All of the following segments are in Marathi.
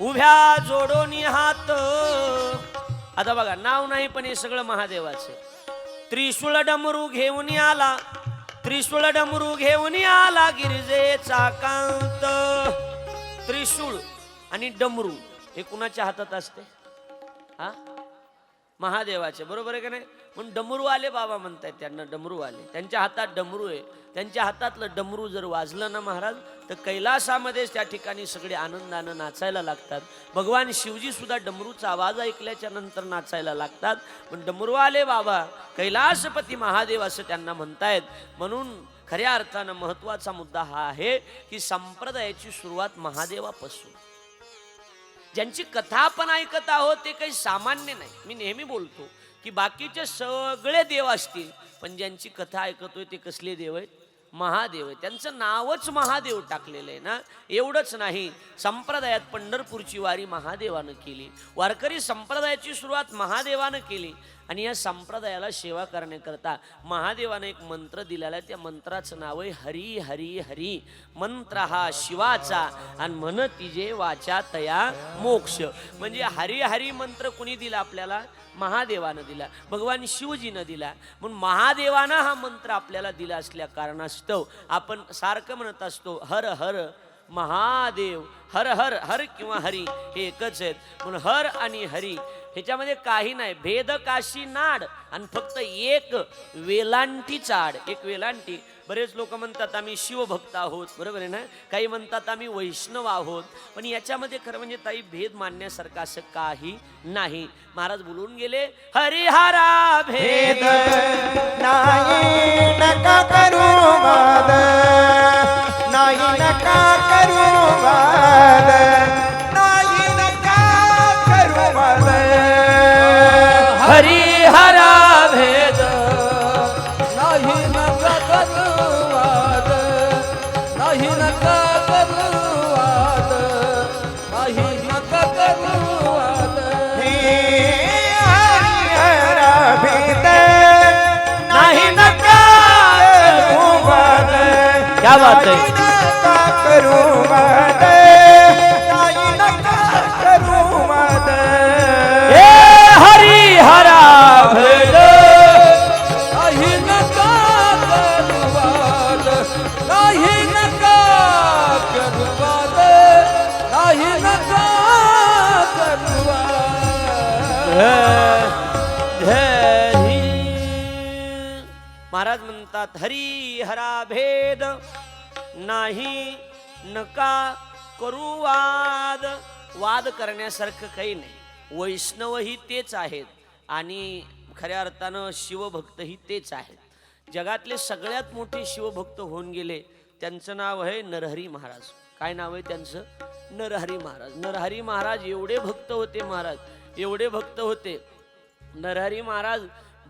उभ्या जोडून हात. आता बघा नाव नाही पण हे सगळं महादेवाचे. त्रिशूळ डमरू घेऊन आला. त्रिशूळ डमरू घेऊन आला गिरजेचा कांत. त्रिशूळ आणि डमरू हे कुणाच्या हातात असते? हा? महादेवाचे बरोबर आहे का नाही? पण डमरू आले बाबा म्हणतायत त्यांना डमरू आले त्यांच्या हातात डमरू आहे. त्यांच्या हातातलं डमरू जर वाजलं ना महाराज तर कैलासामध्येच त्या ठिकाणी सगळे आनंदानं नाचायला लागतात. भगवान शिवजी सुद्धा डमरूचा आवाज ऐकल्याच्या नंतर नाचायला लागतात. पण डमरू आले बाबा कैलासपती महादेव असं त्यांना म्हणतायत. म्हणून खऱ्या अर्थानं महत्त्वाचा मुद्दा हा आहे की संप्रदायाची सुरुवात महादेवापासून. ज्यांची कथा आपण ऐकत आहोत ते काही सामान्य नाही. मी नेहमी बोलतो की बाकीचे सगळे देव असतील पण ज्यांची कथा ऐकतोय ते कसले देव आहेत? महादेव आहे त्यांचं नावच महादेव टाकलेलं आहे ना? एवढंच नाही. संप्रदायात पंढरपूरची वारी महादेवानं केली. वारकरी संप्रदायाची सुरुवात महादेवानं केली. आणि या संप्रदायाला सेवा करण्याकरता महादेवानं एक मंत्र दिलेला आहे. त्या मंत्राचं नाव आहे हरी हरी हरी मंत्र हा शिवाचा आणि म्हण तिजे वाचा तया मोक्ष. म्हणजे हरी हरी मंत्र कुणी दिला आपल्याला? महादेवानं दिला. भगवान शिवजीनं दिला. म्हणून महादेवानं हा मंत्र आपल्याला दिला असल्या कारणास्तव आपण सारखं म्हणत असतो हर हर महादेव हर हर हर किंवा हरी हे एकच आहेत. म्हणून हर आणि हरी ह्याच्यामध्ये काही नाही. भेद काशी नाड आणि फक्त एक वेलांटी चाड. एक वेलांटी. बरेच लोक म्हणतात आम्ही शिवभक्त आहोत. बरोबर आहे ना? काही म्हणतात आम्ही वैष्णव आहोत. पण याच्यामध्ये खरं म्हणजे ताई भेद मानण्यासारखा असं काही नाही. महाराज बोलून गेले हरिहरा भेद नाही नका करू नाही नका करू वाद नाही नका करू वाद हरी हरा नाही करुवाद नाही नका करुवाद धरी. महाराज म्हणतात हरी हरा भेद नाही नका करू वाद. वाद करण्यासारखं काही नाही. वैष्णवही तेच आहेत आणि खऱ्या अर्थानं शिवभक्तही तेच आहेत. जगातले सगळ्यात मोठे शिवभक्त होऊन गेले त्यांचं नाव आहे नरहरी महाराज. काय नाव आहे त्यांचं? नरहरी महाराज. नरहरी महाराज एवढे भक्त होते महाराज एवढे भक्त होते. नरहरी महाराज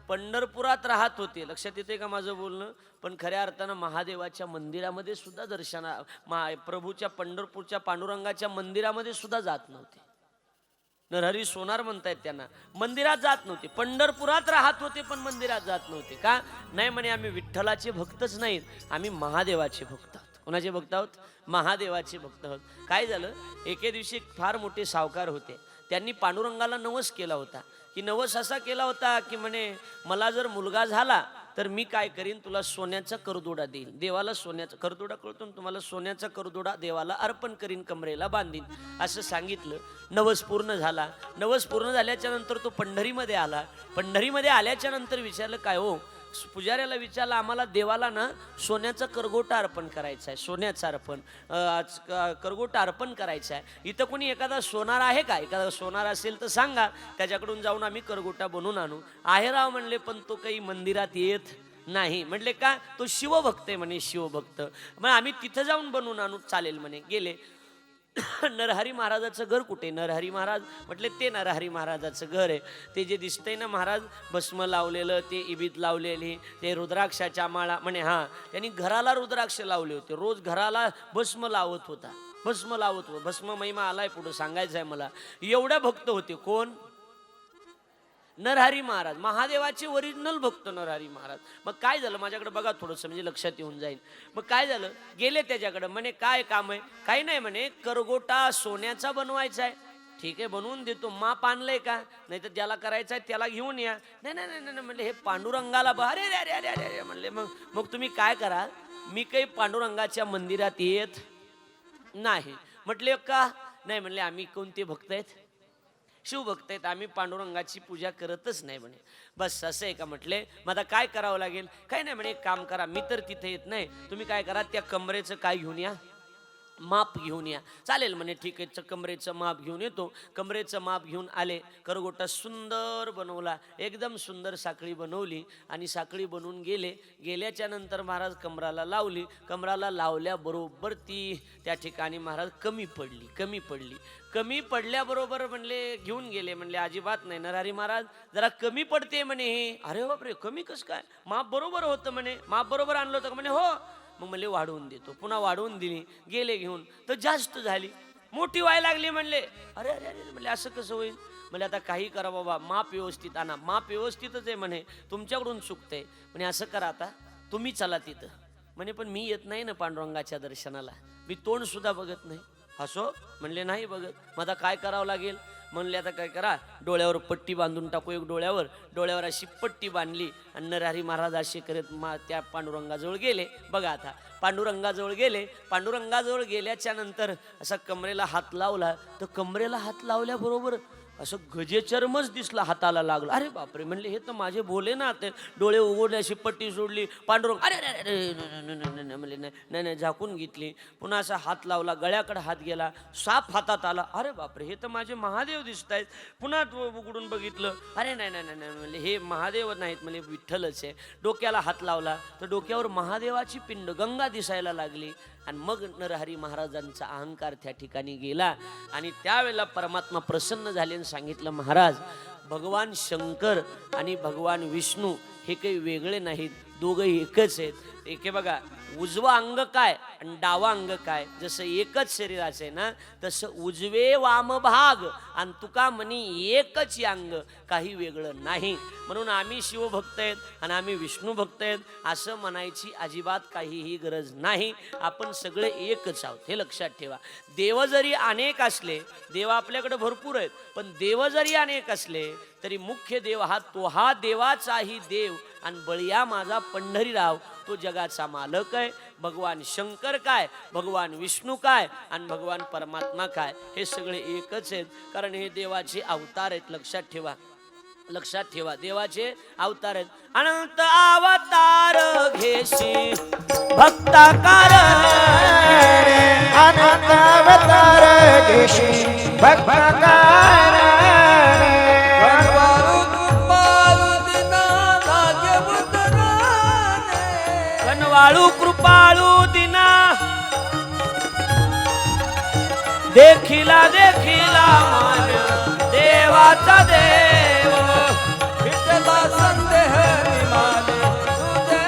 पंढरपुरात राहत होते. लक्षात येते का माझं बोलणं? पण खऱ्या अर्थानं महादेवाच्या मंदिरामध्ये सुद्धा दर्शना मा प्रभूच्या पंढरपूरच्या पांडुरंगाच्या मंदिरामध्ये सुद्धा जात नव्हते. नरहरी सोनार म्हणतायत त्यांना. मंदिरात जात नव्हते. पंढरपुरात राहत होते पण मंदिरात जात नव्हते. का? नाही म्हणे आम्ही विठ्ठलाचे भक्तच नाहीत. आम्ही महादेवाचे भक्त आहोत. कोणाचे भक्त आहोत? महादेवाचे भक्त आहोत. काय झालं? एके दिवशी फार मोठे सावकार होते. त्यांनी पांडुरंगाला नवस केला होता. की नवस असा केला होता की म्हणे मला जर मुलगा झाला तर मी काय करीन? तुला सोन्याचा करदोडा देईन. देवाला सोन्याचा करदोडा कळतो तुम्हाला? सोन्याचा करदोडा देवाला अर्पण करीन कमरेला बांधीन. असं सांगितलं. नवस पूर्ण झाला. नवस पूर्ण झाल्याच्यानंतर तो पंढरीमध्ये आला. पंढरीमध्ये आल्याच्यानंतर विचारलं काय हो? पुजाऱ्याला विचारलं आम्हाला देवाला ना सोन्याचा करगोटा अर्पण करायचा आहे सोन्याचं अर्पण आज क- करगोटा अर्पण करायचा आहे इथं कोणी एखादा सोनार आहे का? एखादा सोनार असेल तर सांगा त्याच्याकडून जाऊन आम्ही करगोटा बनवून आणू. आहे राव म्हणले पण तो काही मंदिरात येत नाही. म्हणले का? तो शिवभक्त आहे म्हणे शिवभक्त. मग आम्ही तिथं जाऊन बनवून आणू चालेल म्हणे गेले. नरहरी महाराजाचं घर कुठे? नरहरी महाराज म्हटले ते नरहरी महाराजाचं घर आहे. ते जे दिसतंय ना महाराज भस्म लावलेलं ते इबीत लावलेली ते रुद्राक्षाच्या माळा म्हणे हां त्यांनी घराला रुद्राक्ष लावले होते. रोज घराला भस्म लावत होता. भस्म लावत होता. भस्म महिमा आलाय पुढं सांगायचं आहे मला. एवढ्या भक्त होते कोण? नरहरी महाराज महादेवाचे ओरिजिनल भक्त नरहरी महाराज. मग काय झालं माझ्याकडे बघा थोडंसं म्हणजे लक्षात येऊन जाईल. मग काय झालं? गेले त्याच्याकडे. म्हणे काय काम आहे? काही नाही म्हणे करगोटा सोन्याचा बनवायचा आहे. ठीक आहे बनवून देतो. माप आणलंय का? नाही तर ज्याला करायचं आहे त्याला घेऊन या. नाही नाही नाही नाही म्हणले हे पांडुरंगाला ब- अरे अरे अरे अरे अरे म्हणले मग मग तुम्ही काय करा? मी काही पांडुरंगाच्या मंदिरात येत नाही. म्हटले का? नाही म्हणले आम्ही कोणते भक्त आहेत? शिवभक्त आहेत आम्ही पांडुरंगाची पूजा करतच नाही म्हणे. बस असं आहे का म्हटले? मग आता काय करावं लागेल? काही नाही म्हणे एक काम करा मी तर तिथे येत नाही. तुम्ही काय करा त्या कमरेचं काय घेऊन या. माप घेऊन या. चालेल म्हणे ठीक आहे कमरेचं माप घेऊन येतो. कमरेचं माप घेऊन आले. करगोटा सुंदर बनवला. एकदम सुंदर साखळी बनवली आणि साखळी बनवून गेले. गेल्याच्यानंतर महाराज कमराला लावली. कमराला लावल्याबरोबर ती त्या ठिकाणी महाराज कमी पडली कमी पडली. कमी पडल्याबरोबर म्हणले घेऊन गेले. म्हणले अजिबात नाही नरहरी महाराज जरा कमी पडते म्हणे हे. अरे बापरे कमी कसं काय? माप बरोबर होतं म्हणे. माप बरोबर आणलं होतं का? म्हणे हो. मग म्हणले वाढवून देतो. पुन्हा वाढवून दिली गेले घेऊन. तर जास्त झाली. मोठी व्हायला लागली म्हणले. अरे अरे अरे म्हणले असं कसं होईल? म्हणजे आता काही करा बाबा माप व्यवस्थित आणा. माप व्यवस्थितच आहे म्हणे. तुमच्याकडून चुकतंय. म्हणे असं करा आता. तुम्ही चला तिथं. म्हणे पण मी येत नाही ना पांडुरंगाच्या दर्शनाला. मी तोंडसुद्धा बघत नाही. असो? म्हणले नाही बघत. मग आता काय करावं लागेल? म्हणले आता काय करा डोळ्यावर पट्टी बांधून टाकू एक डोळ्यावर. डोळ्यावर अशी पट्टी बांधली आणि नरहरी महाराज असे करत मा त्या पांडुरंगाजवळ गेले. बघा आता पांडुरंगाजवळ गेले. पांडुरंगाजवळ गेल्याच्यानंतर असा कमरेला हात लावला. तर कमरेला हात लावल्याबरोबर असं गजेचर्मच दिसला हाताला लागला. अरे बापरे म्हणले हे तर माझे भोले ना ते डोळे उघडले अशी पट्टी सोडली पांडुरंग अरे अरे अरे, नाही, नाही, नाही, म्हणले नाही नाही नाही झाकून घेतली. पुन्हा असा हात लावला गळ्याकडे हात गेला साप हातात आला. अरे बापरे हे तर माझे महादेव दिसत आहेत. पुन्हा तो उघडून बघितलं. अरे नाही नाही नाही नाही म्हणले हे महादेव नाहीत. म्हणजे विठ्ठलच आहे. डोक्याला हात लावला तर डोक्यावर महादेवाची पिंड गंगा दिसायला लागली. आणि मग नरहरी महाराजांचा अहंकार त्या ठिकाणी गेला. आणि त्यावेळेला परमात्मा प्रसन्न झाले आणि सांगितलं महाराज भगवान शंकर आणि भगवान विष्णू हे काही वेगळे नाहीत. दोघं एकच आहेत. एके बघा उजवा अंग काय आणि डावा अंग काय? जसं एकच शरीराचं आहे ना तसं उजवे वाम भाग आणि तुका म्हणी एकच अंग. काही वेगळं नाही. म्हणून आम्ही शिवभक्त आहेत आणि आम्ही विष्णू भक्त आहेत. असं म्हणायची अजिबात काहीही गरज नाही. आपण सगळे एकच आहोत. हे लक्षात ठेवा. देव जरी अनेक असले देव आपल्याकडे भरपूर आहेत पण देव जरी अनेक असले तरी मुख्य देव हा तो हा देवाचाही देव आणि बळिया माझा पंढरीराव. तो जगाचा मालक आहे. भगवान शंकर काय? भगवान विष्णू काय? आणि भगवान परमात्मा काय? हे सगळे एकच आहेत. कारण हे देवाचे अवतार आहेत. लक्षात ठेवा. लक्षात ठेवा. देवाचे अवतार आहेत. अनंत अवतार घेशी. भक्ताकार अनंत अवतार घेशी. भक्तकार देखिला देखिला मान देवाचा देव. विठ्ठला संदेह निमाले तुझे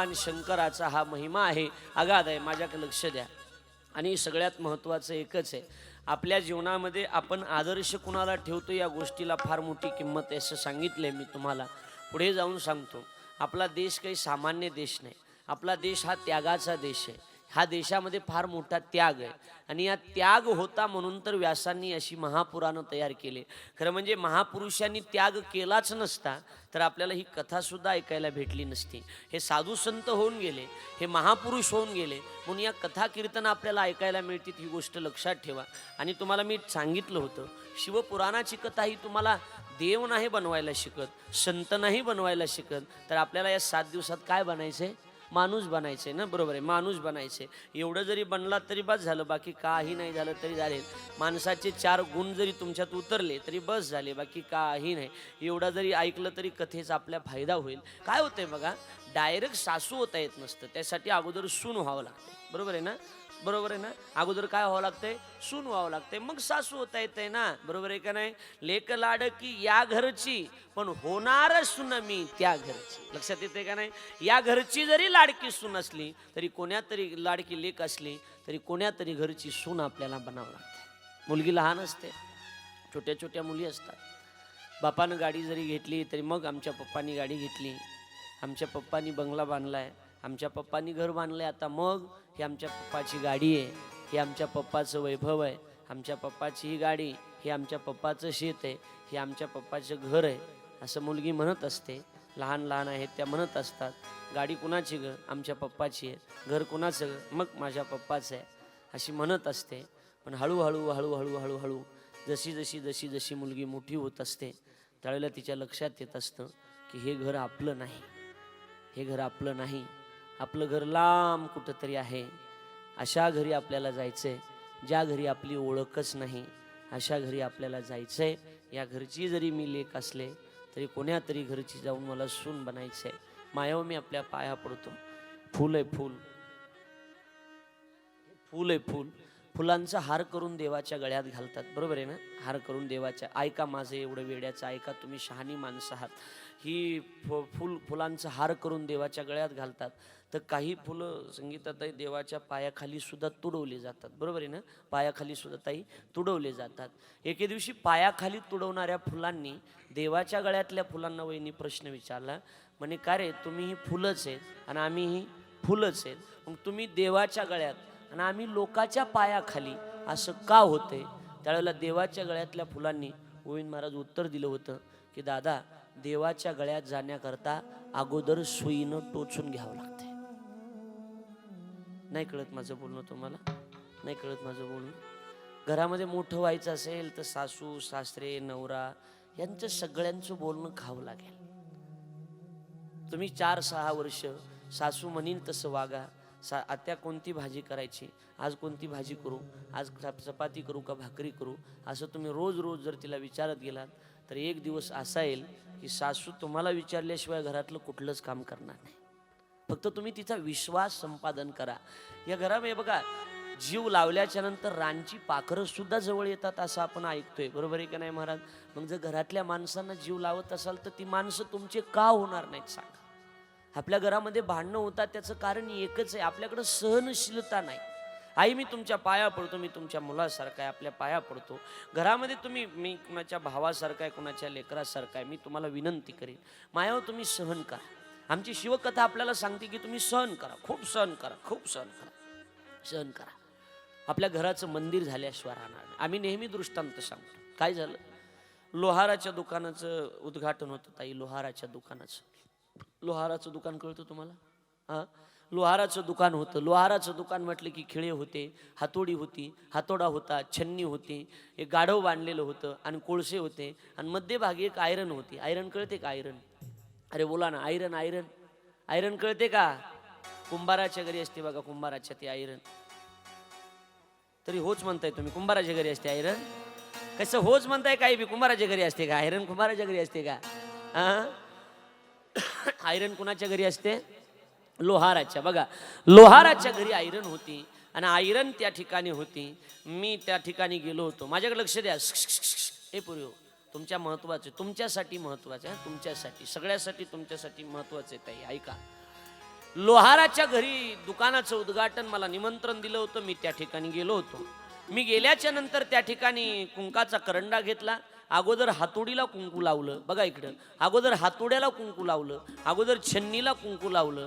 भगवान शंकराचा हा महिमा आहे. अगाध आहे माझ्याकडे लक्ष द्या. आणि सगळ्यात महत्त्वाचं एकच आहे. आपल्या जीवनामध्ये आपण आदर्श कुणाला ठेवतो या गोष्टीला फार मोठी किंमत आहे असं सांगितलंय मी तुम्हाला. पुढे जाऊन सांगतो. आपला देश काही सामान्य देश नाही. आपला देश हा त्यागाचा देश आहे. हा देशामध्ये फार मोठा त्याग आहे. आणि या त्याग होता म्हणून तर व्यासांनी अशी महापुराणं तयार केली. खरं म्हणजे महापुरुषांनी त्याग केलाच नसता तर आपल्याला ही कथासुद्धा ऐकायला भेटली नसती. हे साधू संत होऊन गेले हे महापुरुष होऊन गेले म्हणून या कथा कीर्तन आपल्याला ऐकायला मिळतील ही गोष्ट लक्षात ठेवा. आणि तुम्हाला मी सांगितलं होतं शिवपुराणाची कथा ही तुम्हाला देव नाही बनवायला शिकत संत नाही बनवायला शिकत तर आपल्याला या सात दिवसात काय बनायचं आहे माणूस बनायचे ना बरोबर आहे माणूस बनायचे. एवढं जरी बनला तरी बस झालं बाकी काही नाही झालं तरी झाले माणसाचे चार गुण जरी तुमच्यात उतरले तरी बस झाले बाकी काही नाही. एवढा जरी ऐकलं तरी कथेचा आपल्या फायदा होईल. काय होतंय बघा डायरेक्ट सासू होता येत नसतं त्यासाठी अगोदर सून व्हावं लागतं. बरोबर आहे ना? बरोबर आहे ना? अगोदर काय व्हावं लागतंय? सून व्हावं लागतंय. मग सासू होता येते ना? बरोबर आहे का नाही? लेक लाडकी या घरची पण होणार सून मी त्या घरची. लक्षात येते का नाही? या घरची जरी लाडकी सून असली तरी कोण्या तरी लाडकी लेक असली तरी कोण्या तरी घरची सून आपल्याला बनावं लागते. मुलगी लहान असते. छोट्या छोट्या मुली असतात. बापानं गाडी जरी घेतली तरी मग आमच्या पप्पानी गाडी घेतली. आमच्या पप्पानी बंगला बांधला आहे आमच्या पप्पानी घर बांधलं आहे आता मग ही आमच्या पप्पाची गाडी आहे ही आमच्या पप्पाचं वैभव आहे आमच्या पप्पाची ही गाडी ही आमच्या पप्पाचं शेत आहे हे आमच्या पप्पाचं घर आहे असं मुलगी म्हणत असते. लहान लहान आहेत त्या म्हणत असतात गाडी कुणाची ग? आमच्या पप्पाची आहे. घर कुणाचं ग? मग माझ्या पप्पाचं आहे अशी म्हणत असते. पण हळूहळू हळूहळू हळूहळू जशी जशी जशी जशी मुलगी मोठी होत असते त्यावेळेला तिच्या लक्षात येत असतं की हे घर आपलं नाही. हे घर आपलं नाही. आपलं घर लांब कुठंतरी आहे. अशा घरी आपल्याला जायचं आहे ज्या घरी आपली ओळखच नाही अशा घरी आपल्याला जायचं आहे या घरची जरी मी लेख असले तरी कोण्या तरी घरची जाऊन मला सून बनायचं आहे मायाव मी आपल्या पाया पडतो. फूल आहे फूल. फूल आहे फूल. फुलांचा हार करून देवाच्या गळ्यात घालतात. बरोबर आहे ना? हार करून देवाच्या. ऐका माझं एवढं वेड्याचं. ऐका तुम्ही शहाणी माणसं आहात. ही फ फुल फुलांचा हार करून देवाच्या गळ्यात घालतात. तर काही फुलं संगीतातही देवाच्या पायाखाली सुद्धा तुडवली जातात. बरोबर आहे ना? पायाखाली सुद्धा ताई तुडवले जातात. एके दिवशी पायाखाली तुडवणाऱ्या फुलांनी देवाच्या गळ्यातल्या फुलांना वहिनी प्रश्न विचारला म्हणे का रे तुम्ही ही फुलंच आहेत आणि आम्ही ही फुलंच आहेत. मग तुम्ही देवाच्या गळ्यात आणि आम्ही लोकाच्या पायाखाली असं का होते त्यावेळेला देवाच्या गळ्यातल्या फुलांनी गोविंद महाराज उत्तर दिलं होतं की दादा देवाच्या गळ्यात जाण्याकरता अगोदर सुईनं टोचून घ्यावं लागते. नाही कळत माझं बोलणं तुम्हाला? नाही कळत माझं बोलणं? घरामध्ये मोठं व्हायचं असेल तर सासू सासरे नवरा यांचं सगळ्यांचं बोलणं खावं लागेल. तुम्ही चार सहा वर्ष सासू म्हणील तसं वागा. सा आत्या कोणती भाजी करायची? आज कोणती भाजी करू? आज चपाती करू का भाकरी करू? असं तुम्ही रोज रोज जर तिला विचारत गेलात तर एक दिवस असा येईल की सासू तुम्हाला विचारल्याशिवाय घरातलं कुठलंच काम करणार नाही. फक्त तुम्ही तिचा विश्वास संपादन करा. या घरामध्ये बघा जीव लावल्याच्या नंतर रानची पाखरं सुद्धा जवळ येतात असं आपण ऐकतोय. बरोबर आहे का नाही महाराज? मग जर घरातल्या माणसांना जीव लावत असाल तर ती माणसं तुमचे का होणार नाहीत सांगा. आपल्या घरामध्ये भांडणं होतात त्याचं कारण एकच आहे. आपल्याकडं सहनशीलता नाही. आई मी तुमच्या पाया पडतो मी तुमच्या मुलासारखा आहे आपल्या पाया पडतो. घरामध्ये तुम्ही मी कुणाच्या भावासारखा आहे कुणाच्या लेकरासारखा आहे मी तुम्हाला विनंती करेन. मायावर तुम्ही सहन करा. आमची शिवकथा आपल्याला सांगते की तुम्ही सहन करा. खूप सहन करा खूप सहन करा. सहन करा. आपल्या घराचं मंदिर झाल्याशिवाय राहणार नाही. आम्ही नेहमी दृष्टांत सांगतो. काय झालं? लोहाराच्या दुकानाचं उद्घाटन होतं ताई लोहाराच्या दुकानाचं. लोहाराचं दुकान कळतं तुम्हाला? हां? लोहाराचं दुकान होतं. लोहाराचं दुकान म्हटलं की खिळे होते हातोडी होती हातोडा होता छन्नी होती एक गाढव बांधलेलं होतं आणि कोळसे होते आणि मध्यभागी एक आयरन होती. आयरन कळते का आयरन? अरे बोला ना आयरन आयरन. आयरन कळते का? कुंभाराच्या घरी असते बघा कुंभाराच्या ती आयरन. तरी होच म्हणताय तुम्ही कुंभाराच्या घरी असते आयरन? कसं होच म्हणताय काही बी कुंभाराच्या घरी असते का? आयरन कुंभाराच्या घरी असते का? आयरन कुणाच्या घरी असते? लोहाराच्या. बघा लोहाराच्या घरी आयरन होती आणि आयरन त्या ठिकाणी होती. मी त्या ठिकाणी गेलो होतो. माझ्याकडे लक्ष द्या. हे पूर्वी हो. तुमच्या महत्त्वाचे तुमच्यासाठी महत्त्वाचे आहे तुमच्यासाठी सगळ्यासाठी तुमच्यासाठी महत्त्वाचे ताई ऐका. लोहाराच्या घरी दुकानाचं उद्घाटन मला निमंत्रण दिलं होतं. मी त्या ठिकाणी गेलो होतो. मी गेल्याच्यानंतर त्या ठिकाणी कुंकाचा करंडा घेतला. अगोदर हातोडीला कुंकू लावलं. बघा इकडं. अगोदर हातोड्याला कुंकू लावलं. अगोदर छन्नीला कुंकू लावलं.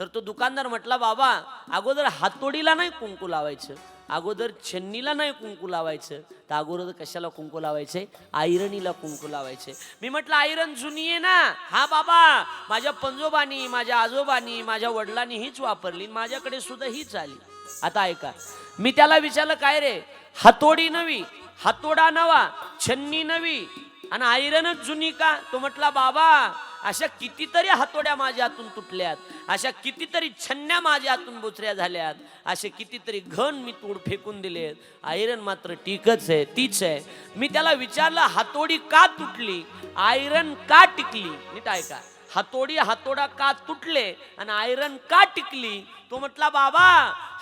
तर तो दुकानदार म्हटला बाबा अगोदर हातोडीला नाही कुंकू लावायचं. अगोदर छन्नीला नाही कुंकू लावायचं. तर अगोदर कशाला कुंकू लावायचे? आयरणीला कुंकू लावायचे. मी म्हटलं आयरन जुनी आहे ना. हा बाबा माझ्या पंजोबानी माझ्या आजोबानी माझ्या वडिलांनी हीच वापरली माझ्याकडे सुद्धा हीच आली. आता ऐका. मी त्याला विचारलं काय रे? हातोडी नवी हातोडा नवा छन्नी नवी आणि आयरनच जुनी का? तो म्हटला बाबा अशा कितीतरी हातोड्या माझ्या हातून तुटल्यात अशा कितीतरी छन्न्या माझ्या हातून बोचऱ्या झाल्यात असे कितीतरी घन मी तोड फेकून दिलेत. आयरन मात्र टिकच आहे तीच आहे. मी त्याला विचारलं हातोडी का तुटली? आयरन का टिकली? नीट ऐका. हातोडी हातोडा का तुटले आणि आयरन का टिकली? तो म्हटला बाबा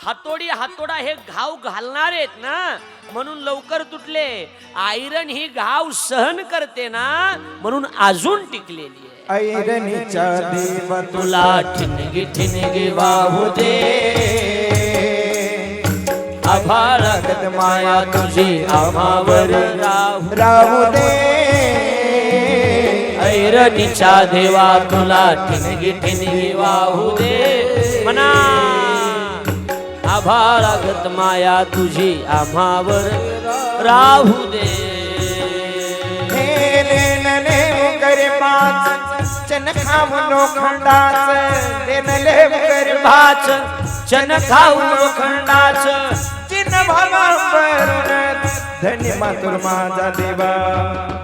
हातोडी हातोडा हे घाव घालणार आहेत ना म्हणून लवकर तुटले. आयरन ही घाव सहन करते ना म्हणून अजून टिकलेली आहे. ऐरणीच्या देवा तुला ठिणगी ठिणगी वाहू दे. आभाळ माया तुझी आम्हावर राहू राहू दे. ऐरणीच्या देवा तुला ठिणगी ठिणगी वाहू दे. म्हणा आभाळागत माया तुझी आम्हावर राहू दे. हे चन खाऊन लोखंडाच. चन खाऊ लोखंडाच. चिन भवांबरून धनी मातुर माझा देवा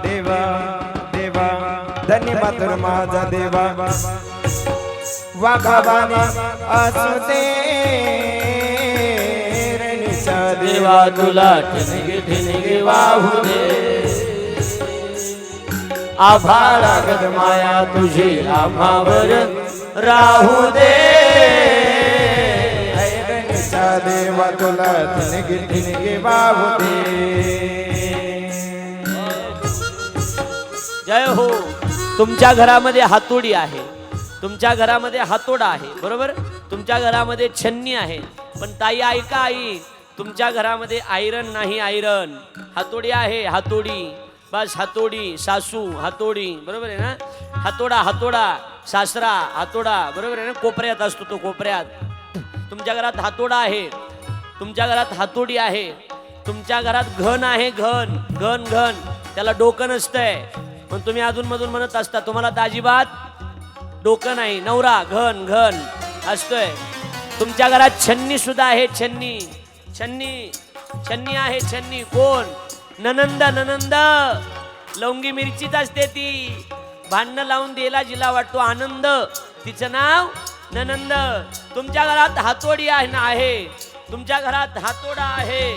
देवा. धनी मातुर माझा देवा। वाघाबाने असू दे रणीच्या देवा तुला ठिणगी ठिणगी वाहू दे. आभाळागत माया तुझी आम्हावर राहू दे. ऐरणीच्या देवा तुला ठिणगी ठिणगी वाहू दे. जय हो. तुमच्या घरामध्ये हातोडी आहे. तुमच्या घरामध्ये हातोडा आहे. बरोबर? तुमच्या घरामध्ये छन्नी आहे. पण ताई ऐका आई. तुमच्या घरामध्ये आयरन नाही आयरन. हातोडी आहे हातोडी. बस हातोडी. सासू हातोडी. बरोबर आहे ना? हातोडा हातोडा. सासरा हातोडा. बरोबर आहे ना? कोपऱ्यात असतो तो कोपऱ्यात. तुमच्या घरात हातोडा आहे. तुमच्या घरात हातोडी आहे. तुमच्या घरात घन आहे घन. घन घन. त्याला डोकं नसतंय. पण तुम्ही अजून मधून म्हणत असता तुम्हाला तर अजिबात डोकं नाही. नवरा घन घन असतोय. तुमच्या घरात छन्नी सुद्धा आहे छन्नी. छन्नी छन्नी आहे छन्नी. कोण? ननंद ननंद. लवंगी मिरचीच असते ती. भांडणं लावून दिला जिला वाटतो आनंद. तिचं नाव ननंद. तुमच्या घरात हातोडी आहे ना आहे. तुमच्या घरात हातोडा आहे.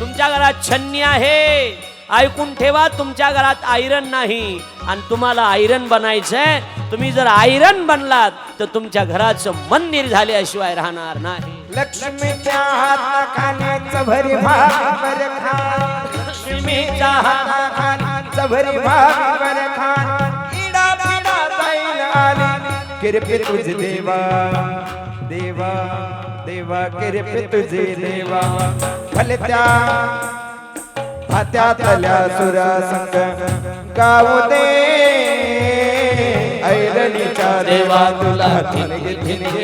तुमच्या घरात छन्नी आहे. ऐकून ठेवा तुमच्या घरात आयरन नाही. आणि तुम्हाला आयरन बनायचंय. तुम्ही जर आयरन बनलात तर तुमच्या घराचं मंदिर झाल्याशिवाय राहणार नाही. लक्ष्मीच्या भरी लक्ष्मीच्या इडा पिडा जाईल आली तुझे देवा. देवा देवा किरपे तुझे देवा. भलत्या हात्यातल्या सुरा संग गाऊ दे. ऐरणीच्या देवा तुला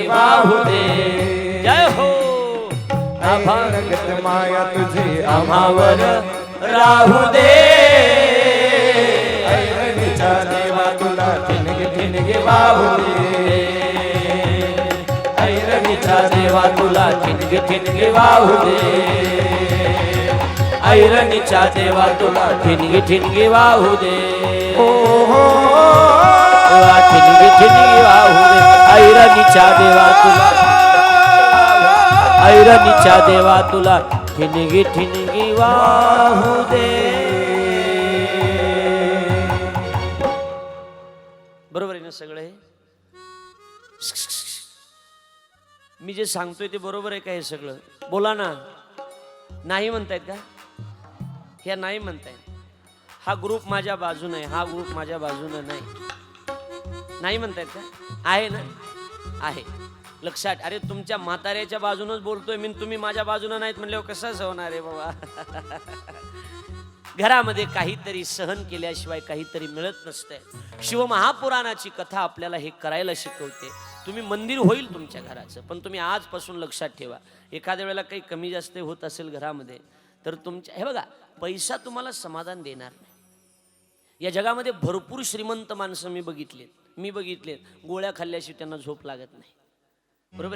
वाहू दे. जय हो. अभागत माया तुझे आम्हावर राहू दे. ऐरणीच्या देवा तुला ठिणगी ठिणगी वाहू दे. ऐरणीचा देवा तुला ठिणगी ठिणगी वाहू दे. ऐरणीच्या देवा तुला ठिणगी ठिणगी वाहू दे. ठिणगी ठिणगी वाहू दे. ऐरणीच्या देवा तुला ऐरणीच्या देवा तुला ठिणगी ठिणगी वाहू दे. बरोबर आहे ना सगळं? मी जे सांगतोय ते बरोबर आहे का हे सगळं? बोला ना. नाही म्हणतायत का? ह्या नाही म्हणताय हा ग्रुप माझ्या बाजूने आहे हा ग्रुप माझ्या बाजूने नाही. नाही म्हणतायत का? आहे ना? आहे. लक्षात. अरे तुमच्या म्हाताऱ्याच्या बाजूनच बोलतोय मी तुम्ही माझ्या बाजूने नाहीत म्हणल्यावर कसंच होणार आहे बाबा? घरामध्ये काहीतरी सहन केल्याशिवाय काहीतरी मिळत नसतंय. शिवमहापुराणाची कथा आपल्याला हे करायला शिकवते. तुम्ही मंदिर होईल तुमच्या घराचं पण तुम्ही आजपासून लक्षात ठेवा. एखाद्या वेळेला काही कमी जास्त होत असेल घरामध्ये तर तुमच्या हे बघा पैसा तुम्हाला समाधान देणार नाही. या जगामध्ये भरपूर श्रीमंत माणसं मी बघितलेत मी बघितलेत. गोळ्या खाल्ल्याशिवाय त्यांना झोप लागत नाही. बरोबर?